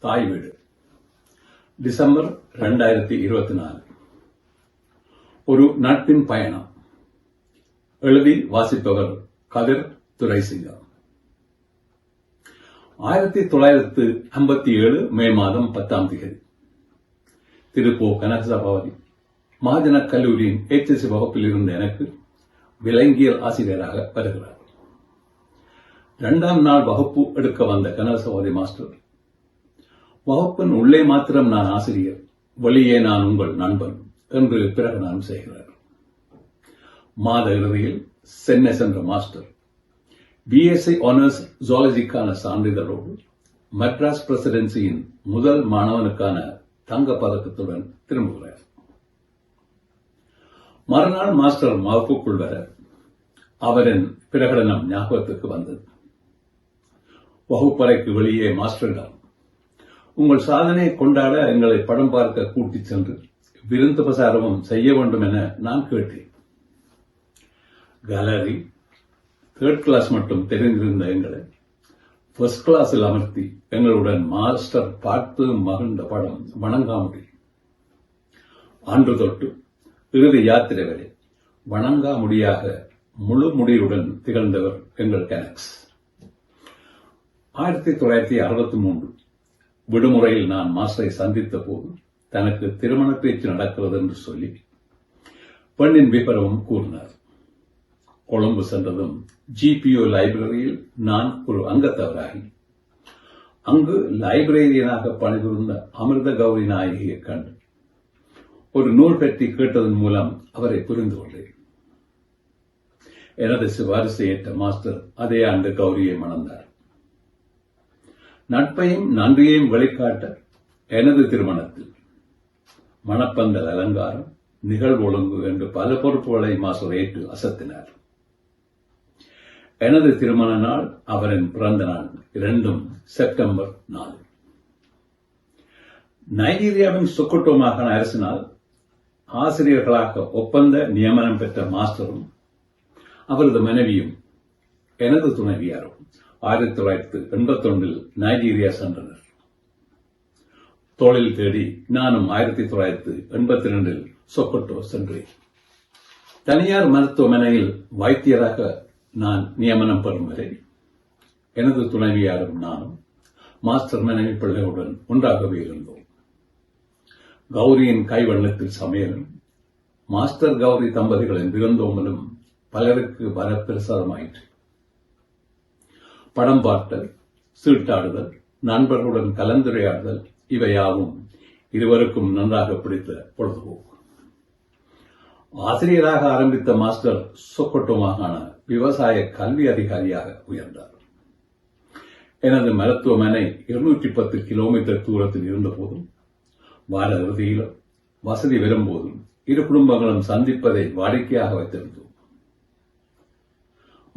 தாய் வீடு. டிசம்பர் ரெண்டாயிரத்தி இருபத்தி நாலு. ஒரு நட்பின் பயணம். எழுதி வாசிப்பவர் கதிர் துரைசிங்கம் ஆயிரத்தி தொள்ளாயிரத்து ஐம்பத்தி ஏழு மே மாதம் பத்தாம் தேதி. திருப்போ கனகசபாவதி மாஜன கல்லூரியின் ஏச்எஸ்சி வகுப்பில் இருந்த எனக்கு விலங்கியல் ஆசிரியராக வருகிறார். இரண்டாம் நாள் வகுப்பு எடுக்க வந்த கனகசபாவதி மாஸ்டர் வகுப்பின் உள்ளே மாத்திரம் நான் ஆசிரியர். வெளியே நான் உங்கள் நண்பன் என்று பிரகடனம் செய்கிறார் மாத இறுதியில் சென்னை சென்ற மாஸ்டர். பிஎஸ்சி ஆனர்ஸ் ஜுவாலஜிக்கான சான்றிதழோடு மெட்ராஸ் பிரசிடென்சியின் முதல் மாணவனுக்கான தங்க பதக்கத்துடன் திரும்புகிறார். மறுநாள் மாஸ்டர் வகுப்புக்குள் வர அவரின் பிரகடனம் ஞாபகத்துக்கு வந்தது. வகுப்பறைக்கு வெளியே மாஸ்டரிடம் உங்கள் சாதனையை கொண்டாட எங்களை படம் பார்க்க கூட்டிச் சென்று விருந்து பிரசாரமும் செய்ய வேண்டும் என நான் கேட்டேன். கேலரி தேர்ட் கிளாஸ் மட்டும் தெரிந்திருந்த எங்களை ஃபர்ஸ்ட் கிளாஸில் அமர்த்தி எங்களுடன் மாஸ்டர் பார்த்து மகிழ்ந்த படம் வணங்காமுடி. ஆண்டு தொட்டு இறுதி யாத்திரை வரை வணங்காமுடியாக முழு முடியுடன் திகழ்ந்தவர் எங்கள் கேனக்ஸ் ஆயிரத்தி தொள்ளாயிரத்தி அறுபத்தி மூன்று விடுமுறையில் நான் மாஸ்டரை சந்தித்த போது தனக்கு திருமண பேச்சு நடக்கிறது என்று சொல்லி பெண்ணின் விபரமும் கூறினார். கொழும்பு சென்றதும் ஜிபிஓ லைப்ரரியில் நான் ஒரு அங்கத்தவராகி அங்கு லைப்ரரியனாக பணிபுரிந்த அமிர்த கௌரி நாயகியை கண்டு ஒரு நூல் பற்றி கேட்டதன் மூலம் அவரை புரிந்து கொண்டேன். எனது சிபாரிசு ஏற்ற மாஸ்டர் அதே ஆண்டு கௌரியை மணந்தார். நட்பையும் நன்றியையும் வெளிக்காட்ட எனது திருமணத்தில் மணப்பந்தல் அலங்காரம் நிகழ்வு ஒழுங்கு என்று பல பொறுப்புகளை மாஸ்டர் ஏற்று அசத்தினார். எனது திருமண நாள் அவரின் பிறந்த நாள் இரண்டும் செப்டம்பர் நாலு. நைஜீரியாவின் சொக்கோட்டோ மாகாண அரசினால் ஆசிரியர்களாக ஒப்பந்த நியமனம் பெற்ற மாஸ்டரும் அவரது மனைவியும் எனது துணைவியாரும் ஆயிரத்தி தொள்ளாயிரத்தி எண்பத்தி ஒன்றில் நைஜீரியா சென்றனர். தொழில் தேடி நானும் ஆயிரத்தி தொள்ளாயிரத்தி எண்பத்தி ரெண்டில் சொக்கோட்டோ சென்றேன். தனியார் மருத்துவமனையில் வைத்தியராக நான் நியமனம் பெறும் வரை எனது துணைவியாரும் நானும் மாஸ்டர் மனைவி பிள்ளைகளுடன் ஒன்றாகவே இருந்தோம். கௌரியின் கைவண்ணத்தில் சமையலும் மாஸ்டர் கௌரி தம்பதிகளின் விருந்தோம்பலும் பலருக்கு வரப்பிரசாதமாயிற்று. படம் பார்த்தல் சீட்டாடுதல் நண்பர்களுடன் கலந்துரையாடுதல் இவையாவும் இருவருக்கும் நன்றாக பிடித்த பொழுதுபோக்கு. ஆசிரியராக ஆரம்பித்த மாஸ்டர் சொக்கோட்டோ மாகாண விவசாய கல்வி அதிகாரியாக உயர்ந்தார். எனது மருத்துவமனை இருநூற்றி பத்து கிலோமீட்டர் தூரத்தில் இருந்தபோதும் வார இறுதியிலும் வசதி வரும்போதும் இரு குடும்பங்களும் சந்திப்பதை வாடிக்கையாக வைத்திருந்தோம்.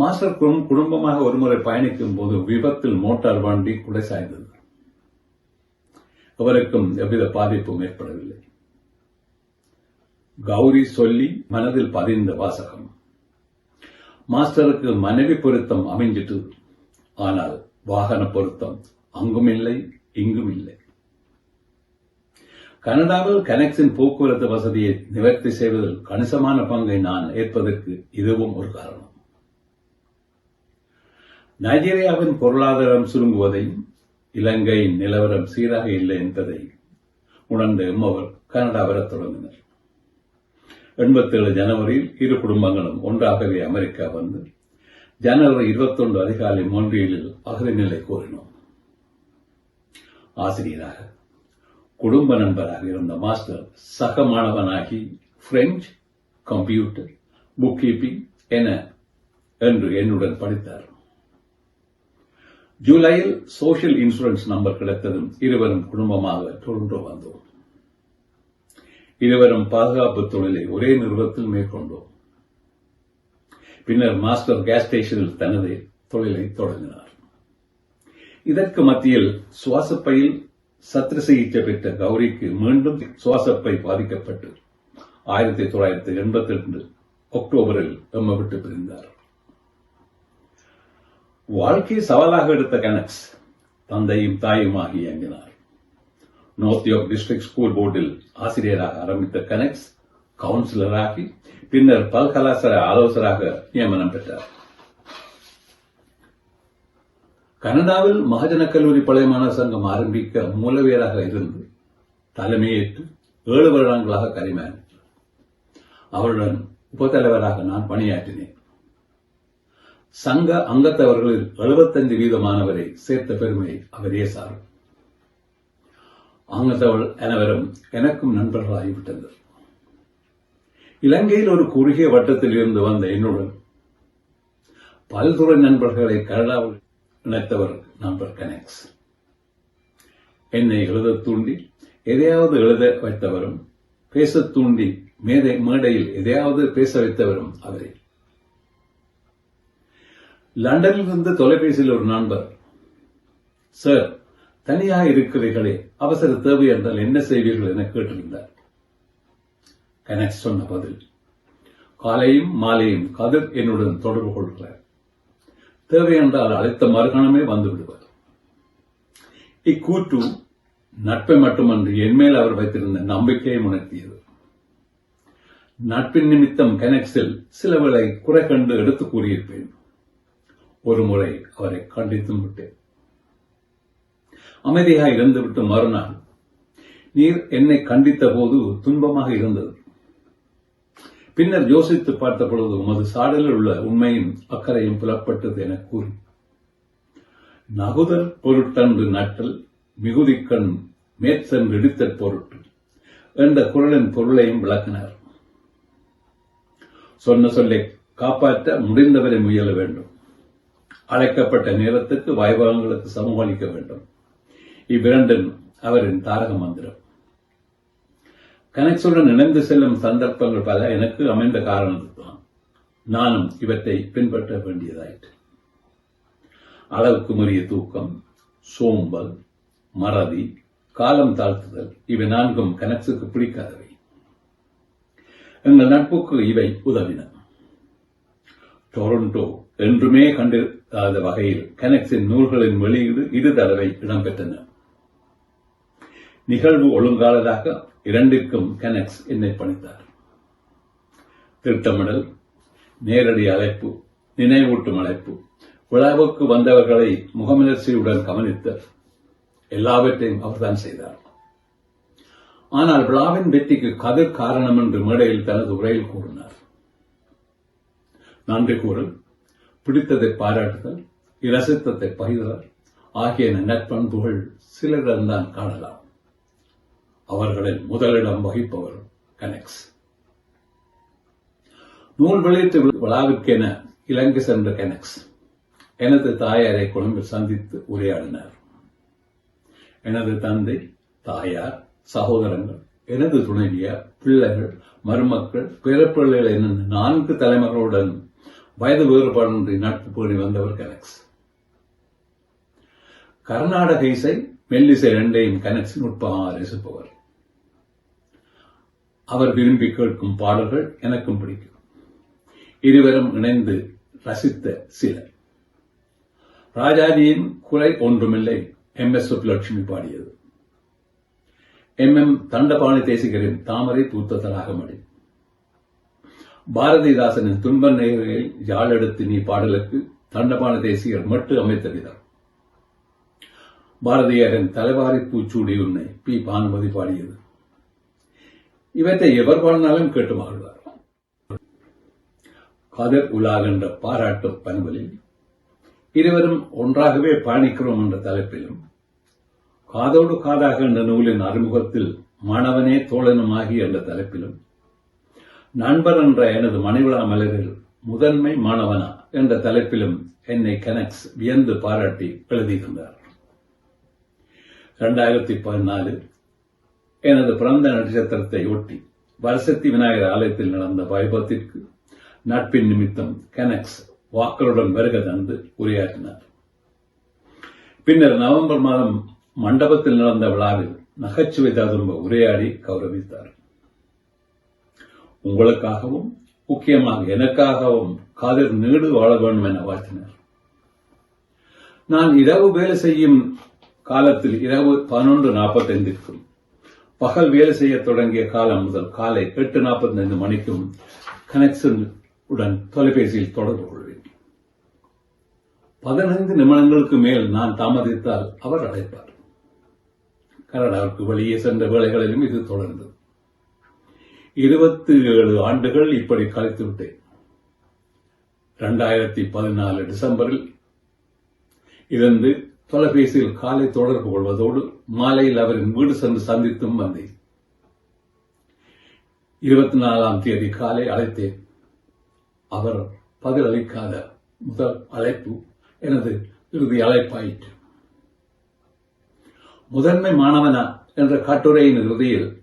மாஸ்டர் குடும்பமாக ஒருமுறை பயணிக்கும் போது விபத்தில் மோட்டார் வண்டி குடை சாய்ந்தது. அவருக்கும் எவ்வித பாதிப்பும் ஏற்படவில்லை. கௌரி சொல்லி மனதில் பதிந்த வாசகம். மாஸ்டருக்கு மனைவி பொருத்தம் அமைஞ்சிட்டு ஆனால் வாகன பொருத்தம் அங்கும் இல்லை இங்கும் இல்லை கனடாவில் கனெக்ஷன் போக்குவரத்து வசதியை நிவர்த்தி செய்வதில் கணிசமான பங்கை நான் ஏற்பதற்கு இதுவும் ஒரு காரணம். நைஜீரியாவின் பொருளாதாரம் சுருங்குவதையும் இலங்கை நிலவரம் சீராக இல்லை என்பதை உணர்ந்த எம்மவர் கனடா வரத் தொடங்கினர். எண்பத்தேழு ஜனவரியில் இரு குடும்பங்களும் ஒன்றாகவே அமெரிக்கா வந்து ஜனவரி இருபத்தொன்று அதிகாலை மொன்றியலில் அகதி நிலை கோரினோம் ஆசிரியராக குடும்ப நண்பராக இருந்த மாஸ்டர் சக மாணவனாகி பிரெஞ்சு கம்ப்யூட்டர் புக் கீப்பிங் என என்று என்னுடன் படித்தார். ஜூலையில் சோஷியல் இன்சூரன்ஸ் நம்பர் கிடைத்ததும் இருவரும் குடும்பமாக டொரண்டோ வந்தோம். இருவரும் பாதுகாப்பு தொழிலை ஒரே நிறுவனத்தில் மேற்கொண்டோம். பின்னர் மாஸ்டர் கேஸ் ஸ்டேஷனில் தனது தொழிலை தொடங்கினார். இதற்கு மத்தியில் சுவாசப்பையில் சத்திர சிகிச்சை பெற்ற கௌரிக்கு மீண்டும் சுவாசப்பை பாதிக்கப்பட்டு ஆயிரத்தி தொள்ளாயிரத்தி எண்பத்தி ரெண்டு அக்டோபரில் எம்ம விட்டு பிரிந்தார். வாழ்க்கை சவாலாக எடுத்த கனக்ஸ் தந்தையும் தாயுமாகி இயங்கினார். நார்த் யோர்க் டிஸ்ட்ரிக்ட் ஸ்கூல் போர்டில் ஆசிரியராக ஆரம்பித்த கனெக்ஸ் கவுன்சிலராகி பின்னர் பல்கலாசார ஆலோசராக நியமனம் பெற்றார். கனடாவில் மகஜன கல்லூரி பழைய மாணவர் சங்கம் ஆரம்பிக்க மூலவியராக இருந்து தலைமையேற்று ஏழு வருடங்களாக கரிமேன் அவருடன் உபத்தலைவராக நான் பணியாற்றினேன். சங்க அங்கத்தவர்களில் 75 வீதமானவரை சேர்த்த பெருமை அவரே சாரும். அங்கத்தவள் அனைவரும் எனக்கும் நண்பர்களாகிவிட்டனர் இலங்கையில் ஒரு குறுகிய வட்டத்தில் இருந்து வந்த என்னுடன் பல்துறை நண்பர்களை கனடாவில் இணைத்தவர் நண்பர் கனெக்ஸ். என்னை எழுதத் தூண்டி எதையாவது எழுத வைத்தவரும் பேசத் தூண்டி மேடை மேடையில் எதையாவது பேச வைத்தவரும் அவரே. லண்டனில் இருந்து தொலைபேசியில் ஒரு நண்பர். சார் தனியாக இருக்கிறீர்களே அவசர தேவை என்றால் என்ன செய்வீர்கள் என கேட்டிருந்தார். கனெக்ட் சொன்ன பதில் காலையும் மாலையும் கதிர் என்னுடன் தொடர்பு கொள்கிறார். தேவை என்றால் அழைத்த மறுகணமே வந்து விடுவார். இக்கூற்று நட்பை மட்டுமன்றி என்மேல் அவர் வைத்திருந்த நம்பிக்கையை உணர்த்தியது. நட்பின் நிமித்தம் கனெக்ஸில் சில வேளை குறை கண்டு எடுத்து கூறியிருப்பேன். ஒரு முறை அவரை கண்டித்தும் விட்டேன். அமைதியாக இருந்துவிட்டு மறுநாள் நீர் என்னை கண்டித்த போது துன்பமாக இருந்தது. பின்னர் யோசித்து பார்த்த பொழுது உமது சாடலில் உள்ள உண்மையும் அக்கறையும் புலப்பட்டது என கூறி நகுதல் பொருட்டன்று நட்டல் மிகுதிக்கண் மேற்சென்று இடித்தற் பொருட்டு என்ற குரலின் பொருளையும் விளக்கினார். சொன்ன சொல்லை காப்பாற்ற முடிந்தவரை முயல வேண்டும். அழைக்கப்பட்ட நேரத்துக்கு வாய்வகங்களுக்கு சமூகமளிக்க வேண்டும். இவ்விரண்டும் அவரின் தாரக மந்திரம். கனெக்ஸுடன் இணைந்து செல்லும் சந்தர்ப்பங்கள் பல எனக்கு அமைந்த காரணத்தான் நானும் இவற்றை பின்பற்ற வேண்டியதாயிற்று. அளவுக்கு முறிய தூக்கம் சோம்பல் மறதி காலம் தாழ்த்துதல் இவை நான்கும் கனெக்ஸுக்கு பிடிக்காதவை. எங்கள் நட்புக்கு இவை உதவின. டொரண்டோ என்றுமே கண்டிராத வகையில் கனெக்ஸின் நூல்களின் வெளியீடு இரு தடவை இடம்பெற்றன. நிகழ்வு ஒழுங்காளராக இரண்டிற்கும் கனெக்ஸ் என்னை பணித்தார். திட்டமிடல் நேரடி அழைப்பு நினைவூட்டும் அழைப்பு விழாவுக்கு வந்தவர்களை முகமலர்ச்சியுடன் கவனித்தல் எல்லாவற்றையும் அவர்தான் செய்தார். ஆனால் விழாவின் வெற்றிக்கு கதிர் காரணம் என்று மேடையில் தனது உரையில் கூறினார். நன்றி கூறல். பிடித்ததை பாராட்டுதல் இரசித்தத்தை பகிர்தல் ஆகிய நற்பண்புகள் சிலரிடம்தான் காணலாம். அவர்களில் முதலிடம் வகிப்பவர் கனெக்ஸ். நூல் வெளியீட்டு விழாவிற்கென இலங்கை சென்ற கனெக்ஸ். எனது தாயாரை கொழும்பில் சந்தித்து உரையாடினார். எனது தந்தை தாயார் சகோதரங்கள் எனது துணைவியார் பிள்ளைகள் மருமக்கள் பிறப்பிள்ளைகள் என நான்கு தலைமகளுடன் வயது வேறுபாடின்றி நட்பு பேணி வந்தவர் கனெக்ஸ். கர்நாடக இசை மெல்லிசை ரெண்டையும் கனெக்ஸ் நுட்பமாக ரசிப்பவர். அவர் விரும்பி கேட்கும் பாடல்கள் எனக்கும் பிடிக்கும். இருவரும் இணைந்து ரசித்த சில ராஜாஜியின் குறை ஒன்றுமில்லை எம் எஸ் சுப்புலட்சுமி பாடியது. எம் எம் தண்டபாணி தேசிகரின் தாமரை பூத்ததலாக மடி. பாரதிதாசனின் துன்ப நேரில் யாழெடுத்து நீ பாடலுக்கு தண்டபான தேசியர் மட்டு அமைத்த விதம் பாரதியாரின் தலைவாரி பூச்சூடி உன்னை பி. பானுமதி பாடியது. இவற்றை எவர் பாடினாலும் கேட்டு மகிழ்வார். கதர் உலாகின்ற பாராட்டு பண்பலில் இருவரும் ஒன்றாகவே பயணிக்கிறோம் என்ற தலைப்பிலும் காதோடு காதாக என்ற நூலின் அறிமுகத்தில் மாணவனே தோழனுமாகி என்ற தலைப்பிலும் நண்பர் என்ற எனது மணிவிழா மலரில் முதன்மை மாணவனா என்ற தலைப்பிலும் என்னை கனெக்ஸ் வியந்து பாராட்டி எழுதியிருந்தார். இரண்டாயிரத்தி பதினாலு எனது பிறந்த நட்சத்திரத்தை ஒட்டி வரசக்தி விநாயகர் ஆலயத்தில் நடந்த வைபவத்திற்கு நட்பின் நிமித்தம் கனெக்ஸ் வாக்களுடன் வருக தந்து உரையாற்றினார். பின்னர் நவம்பர் மாதம் மண்டபத்தில் நடந்த விழாவில் நகைச்சுவை ததும்ப உரையாடி கௌரவித்தார். உங்களுக்காகவும் முக்கியமாக எனக்காகவும் காதல் நீடு வாழ வேண்டும் என வாழ்த்தினார். நான் இரவு வேலை செய்யும் காலத்தில் இரவு பதினொன்று நாற்பத்தைந்திற்கும் பகல் வேலை செய்ய தொடங்கிய காலம் முதல் காலை எட்டு நாற்பத்தைந்து மணிக்கும் கனெக்ஷன் உடன் தொலைபேசியில் தொடர்பு கொள்வேன். பதினைந்து நிமிடங்களுக்கு மேல் நான் தாமதித்தால் அவர் அழைப்பார். கனடாவுக்கு வெளியே சென்ற வேலைகளிலும் இது தொடர்ந்தது. இருபத்தி ஏழு ஆண்டுகள் இப்படி கழித்து விட்டேன். இரண்டாயிரத்தி பதினாலு டிசம்பரில் இருந்து தொலைபேசியில் காலை தொடர்பு கொள்வதோடு மாலையில் அவரின் வீடு சென்று சந்தித்தும் வந்தேன். இருபத்தி நாலாம் தேதி காலை அழைத்தேன். அவர் பதிலளிக்காத முதல் அழைப்பு எனது இறுதி அழைப்பாயிற்று. முதன்மை மாணவனா என்ற கட்டுரையின் இறுதியில்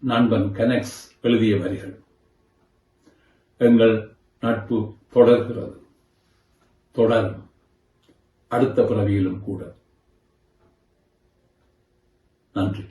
நண்பன் கனெக்ஸ் எழுதிய வரிகள். எங்கள் நட்பு தொடர்கிறது. தொடரும். அடுத்த பிறவியிலும் கூட. நன்றி.